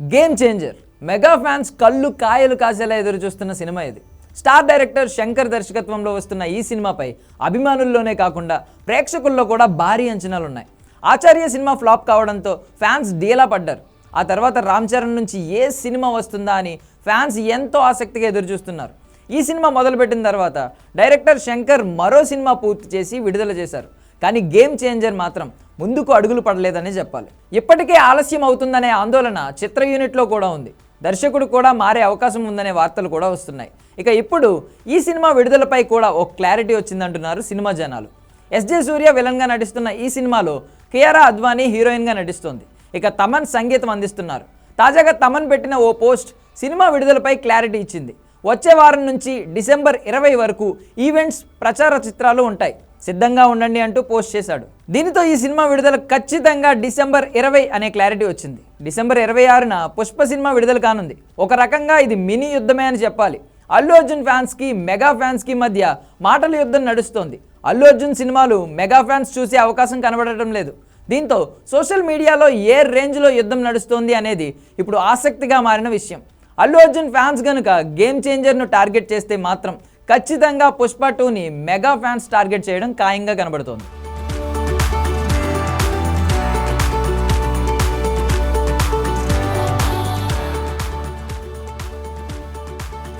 Game changer mega fans కళ్ళు కాయలు కాసేలా ఎదురు చూస్తున్న సినిమా ఇది. స్టార్ డైరెక్టర్ శంకర్ దర్శకత్వంలో వస్తున్న ఈ సినిమాపై అభిమానుల్లోనే కాకుండా ప్రేక్షకుల్లో కూడా భారీ అంచనాలు ఉన్నాయి ఆచార్య సినిమా ఫ్లాప్ కావడంతో ఫ్యాన్స్ డీలా పడ్డారు. ఆ తర్వాత రామ్ చరణ్ నుంచి ఏ సినిమా వస్తుందా అని ఫ్యాన్స్ ఎంతో ఆసక్తిగా ఎదురు చూస్తున్నారు. ఈ సినిమా మొదలుపెట్టిన తర్వాత డైరెక్టర్ శంకర్ మరో సినిమా పూర్తి చేసి విడుదల చేశారు. కానీ గేమ్ చేంజర్ మాత్రం ముందుకు అడుగులు పడలేదనే చెప్పాలి. ఇప్పటికే ఆలస్యం అవుతుందనే ఆందోళన చిత్ర యూనిట్లో కూడా ఉంది. దర్శకుడు కూడా మారే అవకాశం ఉందనే వార్తలు కూడా వస్తున్నాయి. ఇక ఇప్పుడు ఈ సినిమా విడుదలపై కూడా ఓ క్లారిటీ వచ్చిందంటున్నారు సినిమా జనాలు. ఎస్జే సూర్య విలన్గా నటిస్తున్న ఈ సినిమాలో కియారా అద్వానీ హీరోయిన్గా నటిస్తోంది. ఇక తమన్ సంగీతం అందిస్తున్నారు. తాజాగా తమన్ పెట్టిన ఓ పోస్ట్ సినిమా విడుదలపై క్లారిటీ ఇచ్చింది. వచ్చే వారం నుంచి డిసెంబర్ ఇరవై వరకు ఈవెంట్స్ ప్రచార చిత్రాలు ఉంటాయి. సిద్ధంగా ఉండండి అంటూ పోస్ట్ చేశాడు. దీనితో ఈ సినిమా విడుదల ఖచ్చితంగా డిసెంబర్ ఇరవై అనే క్లారిటీ వచ్చింది. డిసెంబర్ ఇరవై ఆరున పుష్ప సినిమా విడుదల కానుంది. ఒక రకంగా ఇది మినీ యుద్ధమే అని చెప్పాలి. అల్లు అర్జున్ ఫ్యాన్స్కి మెగా ఫ్యాన్స్కి మధ్య మాటల యుద్ధం నడుస్తోంది. అల్లు అర్జున్ సినిమాలు మెగా ఫ్యాన్స్ చూసే అవకాశం కనబడటం లేదు. దీంతో సోషల్ మీడియాలో ఏ రేంజ్లో యుద్ధం నడుస్తోంది అనేది ఇప్పుడు ఆసక్తిగా మారిన విషయం. అల్లు అర్జున్ ఫ్యాన్స్ కనుక గేమ్ చేంజర్ను టార్గెట్ చేస్తే మాత్రం ఖచ్చితంగా పుష్ప టూని మెగా ఫ్యాన్స్ టార్గెట్ చేయడం ఖాయంగా కనబడుతోంది.